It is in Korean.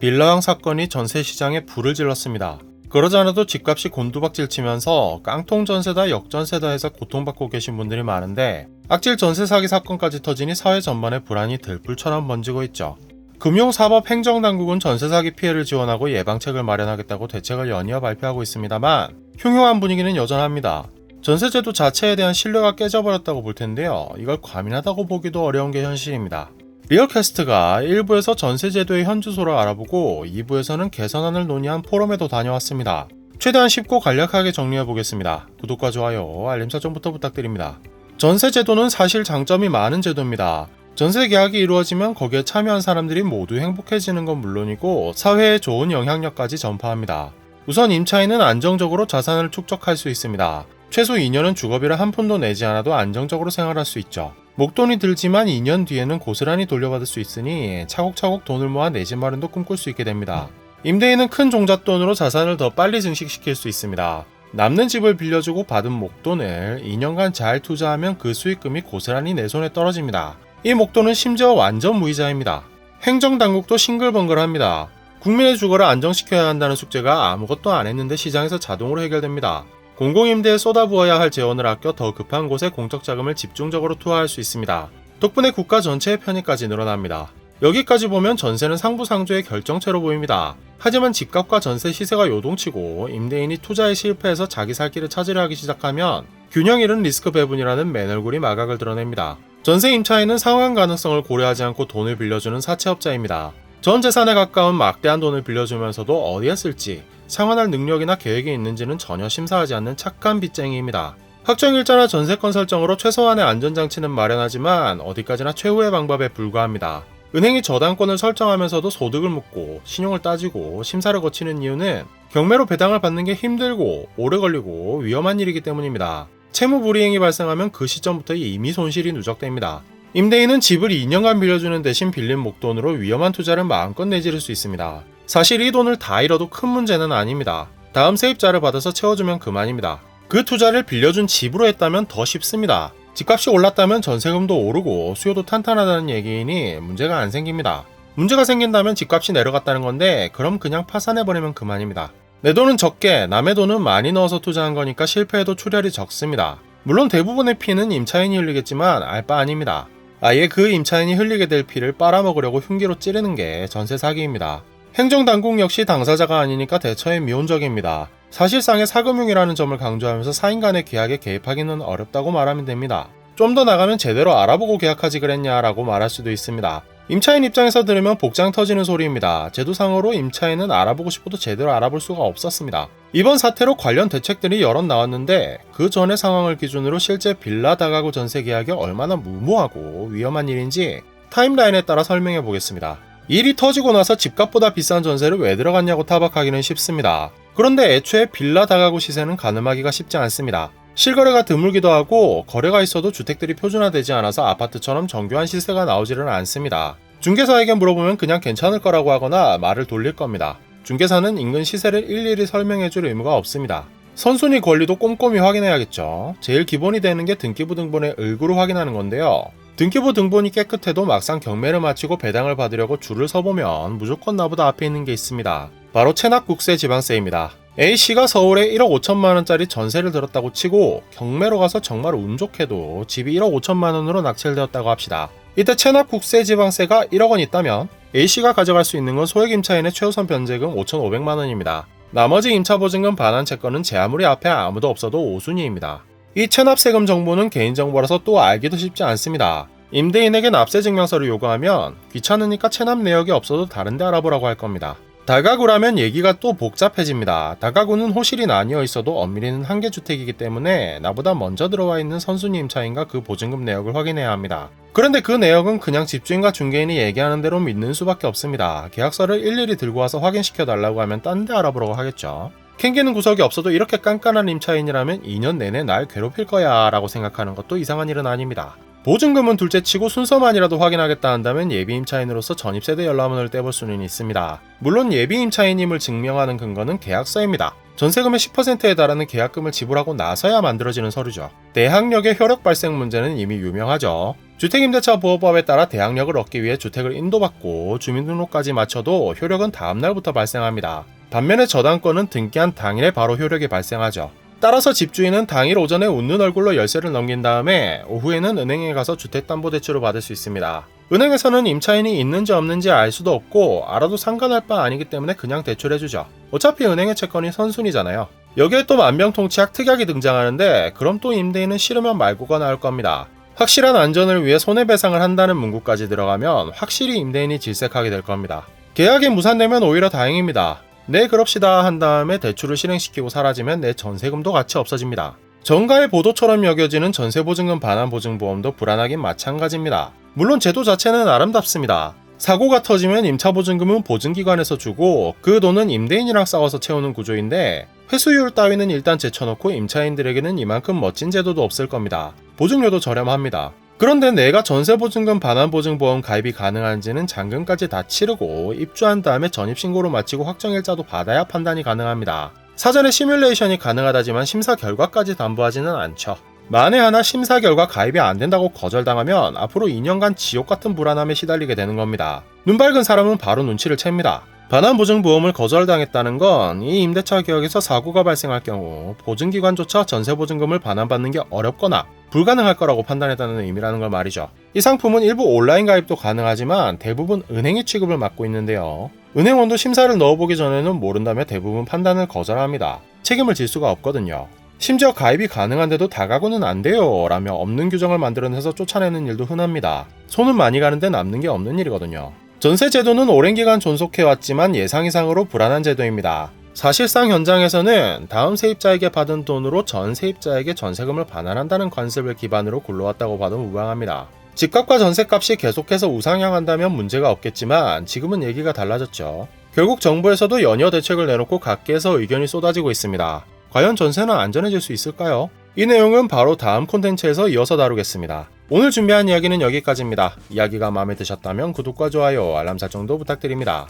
빌라왕 사건이 전세 시장에 불을 질렀습니다. 그러지 않아도 집값이 곤두박질 치면서 깡통 전세다 역전세다 해서 고통받고 계신 분들이 많은데 악질 전세 사기 사건까지 터지니 사회 전반에 불안이 들불처럼 번지고 있죠. 금융사법 행정당국은 전세 사기 피해를 지원하고 예방책을 마련하겠다고 대책을 연이어 발표하고 있습니다만 흉흉한 분위기는 여전합니다. 전세제도 자체에 대한 신뢰가 깨져버렸다고 볼 텐데요. 이걸 과민하다고 보기도 어려운 게 현실입니다. 리얼캐스트가 1부에서 전세제도의 현 주소를 알아보고 2부에서는 개선안을 논의한 포럼에도 다녀왔습니다. 최대한 쉽고 간략하게 정리해 보겠습니다. 구독과 좋아요, 알림 설정부터 부탁드립니다. 전세제도는 사실 장점이 많은 제도입니다. 전세 계약이 이루어지면 거기에 참여한 사람들이 모두 행복해지는 건 물론이고 사회에 좋은 영향력까지 전파합니다. 우선 임차인은 안정적으로 자산을 축적할 수 있습니다. 최소 2년은 주거비를 한 푼도 내지 않아도 안정적으로 생활할 수 있죠. 목돈이 들지만 2년 뒤에는 고스란히 돌려받을 수 있으니 차곡차곡 돈을 모아 내 집 마련도 꿈꿀 수 있게 됩니다. 임대인은 큰 종잣돈으로 자산을 더 빨리 증식시킬 수 있습니다. 남는 집을 빌려주고 받은 목돈을 2년간 잘 투자하면 그 수익금이 고스란히 내 손에 떨어집니다. 이 목돈은 심지어 완전 무이자입니다. 행정당국도 싱글벙글합니다. 국민의 주거를 안정시켜야 한다는 숙제가 아무것도 안 했는데 시장에서 자동으로 해결됩니다. 공공임대에 쏟아부어야 할 재원을 아껴 더 급한 곳에 공적 자금을 집중적으로 투하할 수 있습니다. 덕분에 국가 전체의 편익까지 늘어납니다. 여기까지 보면 전세는 상부상조의 결정체로 보입니다. 하지만 집값과 전세 시세가 요동치고 임대인이 투자에 실패해서 자기 살 길을 찾으려 하기 시작하면 균형 잃은 리스크 배분이라는 맨 얼굴이 마각을 드러냅니다. 전세 임차인은 상환 가능성을 고려하지 않고 돈을 빌려주는 사채업자입니다. 전 재산에 가까운 막대한 돈을 빌려주면서도 어디에 쓸지 상환할 능력이나 계획이 있는지는 전혀 심사하지 않는 착한 빚쟁이입니다. 확정일자나 전세권 설정으로 최소한의 안전장치는 마련하지만 어디까지나 최후의 방법에 불과합니다. 은행이 저당권을 설정하면서도 소득을 묻고 신용을 따지고 심사를 거치는 이유는 경매로 배당을 받는 게 힘들고 오래 걸리고 위험한 일이기 때문입니다. 채무 불이행이 발생하면 그 시점부터 이미 손실이 누적됩니다. 임대인은 집을 2년간 빌려주는 대신 빌린 목돈으로 위험한 투자를 마음껏 내지를 수 있습니다. 사실 이 돈을 다 잃어도 큰 문제는 아닙니다. 다음 세입자를 받아서 채워주면 그만입니다. 그 투자를 빌려준 집으로 했다면 더 쉽습니다. 집값이 올랐다면 전세금도 오르고 수요도 탄탄하다는 얘기이니 문제가 안 생깁니다. 문제가 생긴다면 집값이 내려갔다는 건데 그럼 그냥 파산해버리면 그만입니다. 내 돈은 적게 남의 돈은 많이 넣어서 투자한 거니까 실패해도 출혈이 적습니다. 물론 대부분의 피는 임차인이 흘리겠지만 알바 아닙니다. 아예 그 임차인이 흘리게 될 피를 빨아먹으려고 흉기로 찌르는 게 전세 사기입니다. 행정당국 역시 당사자가 아니니까 대처에 미온적입니다. 사실상의 사금융이라는 점을 강조하면서 사인 간의 계약에 개입하기는 어렵다고 말하면 됩니다. 좀 더 나가면 제대로 알아보고 계약하지 그랬냐라고 말할 수도 있습니다. 임차인 입장에서 들으면 복장 터지는 소리입니다. 제도상으로 임차인은 알아보고 싶어도 제대로 알아볼 수가 없었습니다. 이번 사태로 관련 대책들이 여럿 나왔는데 그 전의 상황을 기준으로 실제 빌라 다가구 전세 계약이 얼마나 무모하고 위험한 일인지 타임라인에 따라 설명해 보겠습니다. 일이 터지고 나서 집값보다 비싼 전세를 왜 들어갔냐고 타박하기는 쉽습니다. 그런데 애초에 빌라 다가구 시세는 가늠하기가 쉽지 않습니다. 실거래가 드물기도 하고 거래가 있어도 주택들이 표준화되지 않아서 아파트처럼 정교한 시세가 나오지는 않습니다. 중개사에게 물어보면 그냥 괜찮을 거라고 하거나 말을 돌릴 겁니다. 중개사는 인근 시세를 일일이 설명해줄 의무가 없습니다. 선순위 권리도 꼼꼼히 확인해야겠죠. 제일 기본이 되는 게 등기부 등본의 을구를 확인하는 건데요. 등기부 등본이 깨끗해도 막상 경매를 마치고 배당을 받으려고 줄을 서보면 무조건 나보다 앞에 있는 게 있습니다. 바로 체납국세 지방세입니다. A씨가 서울에 1억 5천만 원짜리 전세를 들었다고 치고 경매로 가서 정말 운 좋게도 집이 1억 5천만 원으로 낙찰되었다고 합시다. 이때 체납국세 지방세가 1억 원 있다면 A씨가 가져갈 수 있는 건 소액 임차인의 최우선 변제금 5,500만 원입니다. 나머지 임차보증금 반환 채권은 제 아무리 앞에 아무도 없어도 5순위입니다. 이 체납세금 정보는 개인정보라서 또 알기도 쉽지 않습니다. 임대인에게 납세 증명서를 요구하면 귀찮으니까 체납 내역이 없어도 다른데 알아보라고 할 겁니다. 다가구라면 얘기가 또 복잡해집니다. 다가구는 호실이 나뉘어 있어도 엄밀히는 한 개 주택이기 때문에 나보다 먼저 들어와 있는 선순위 임차인과 그 보증금 내역을 확인해야 합니다. 그런데 그 내역은 그냥 집주인과 중개인이 얘기하는 대로 믿는 수밖에 없습니다. 계약서를 일일이 들고 와서 확인시켜 달라고 하면 딴 데 알아보라고 하겠죠. 캥기는 구석이 없어도 이렇게 깐깐한 임차인이라면 2년 내내 날 괴롭힐 거야 라고 생각하는 것도 이상한 일은 아닙니다. 보증금은 둘째 치고 순서만이라도 확인하겠다 한다면 예비 임차인으로서 전입세대 열람원을 떼볼 수는 있습니다. 물론 예비 임차인임을 증명하는 근거는 계약서입니다. 전세금의 10%에 달하는 계약금을 지불하고 나서야 만들어지는 서류죠. 대항력의 효력 발생 문제는 이미 유명하죠. 주택임대차 보호법에 따라 대항력을 얻기 위해 주택을 인도받고 주민등록까지 마쳐도 효력은 다음날부터 발생합니다. 반면에 저당권은 등기한 당일에 바로 효력이 발생하죠. 따라서 집주인은 당일 오전에 웃는 얼굴로 열쇠를 넘긴 다음에 오후에는 은행에 가서 주택담보대출을 받을 수 있습니다. 은행에서는 임차인이 있는지 없는지 알 수도 없고 알아도 상관할 바 아니기 때문에 그냥 대출해주죠. 어차피 은행의 채권이 선순위잖아요. 여기에 또 만병통치약 특약이 등장하는데 그럼 또 임대인은 싫으면 말고가 나올 겁니다. 확실한 안전을 위해 손해배상을 한다는 문구까지 들어가면 확실히 임대인이 질색하게 될 겁니다. 계약이 무산되면 오히려 다행입니다. 네 그럽시다 한 다음에 대출을 실행시키고 사라지면 내 전세금도 같이 없어집니다. 정가의 보도처럼 여겨지는 전세보증금 반환보증보험도 불안하긴 마찬가지입니다. 물론 제도 자체는 아름답습니다. 사고가 터지면 임차보증금은 보증기관에서 주고 그 돈은 임대인이랑 싸워서 채우는 구조인데 회수율 따위는 일단 제쳐놓고 임차인들에게는 이만큼 멋진 제도도 없을 겁니다. 보증료도 저렴합니다. 그런데 내가 전세보증금 반환보증보험 가입이 가능한지는 잔금까지 다 치르고 입주한 다음에 전입신고를 마치고 확정일자도 받아야 판단이 가능합니다. 사전에 시뮬레이션이 가능하다지만 심사 결과까지 담보하지는 않죠. 만에 하나 심사 결과 가입이 안 된다고 거절당하면 앞으로 2년간 지옥 같은 불안함에 시달리게 되는 겁니다. 눈 밝은 사람은 바로 눈치를 챕니다. 반환보증보험을 거절당했다는 건 이 임대차 계약에서 사고가 발생할 경우 보증기관조차 전세보증금을 반환받는 게 어렵거나 불가능할 거라고 판단했다는 의미라는 걸 말이죠. 이 상품은 일부 온라인 가입도 가능하지만 대부분 은행이 취급을 맡고 있는데요. 은행원도 심사를 넣어보기 전에는 모른다며 대부분 판단을 거절합니다. 책임을 질 수가 없거든요. 심지어 가입이 가능한데도 다가구는 안 돼요 라며 없는 규정을 만들어내서 쫓아내는 일도 흔합니다. 손은 많이 가는데 남는 게 없는 일이거든요. 전세 제도는 오랜 기간 존속해왔지만 예상 이상으로 불안한 제도입니다. 사실상 현장에서는 다음 세입자에게 받은 돈으로 전 세입자에게 전세금을 반환한다는 관습을 기반으로 굴러왔다고 봐도 무방합니다. 집값과 전세값이 계속해서 우상향한다면 문제가 없겠지만 지금은 얘기가 달라졌죠. 결국 정부에서도 연이어 대책을 내놓고 각계에서 의견이 쏟아지고 있습니다. 과연 전세는 안전해질 수 있을까요? 이 내용은 바로 다음 콘텐츠에서 이어서 다루겠습니다. 오늘 준비한 이야기는 여기까지입니다. 이야기가 마음에 드셨다면 구독과 좋아요, 알람 설정도 부탁드립니다.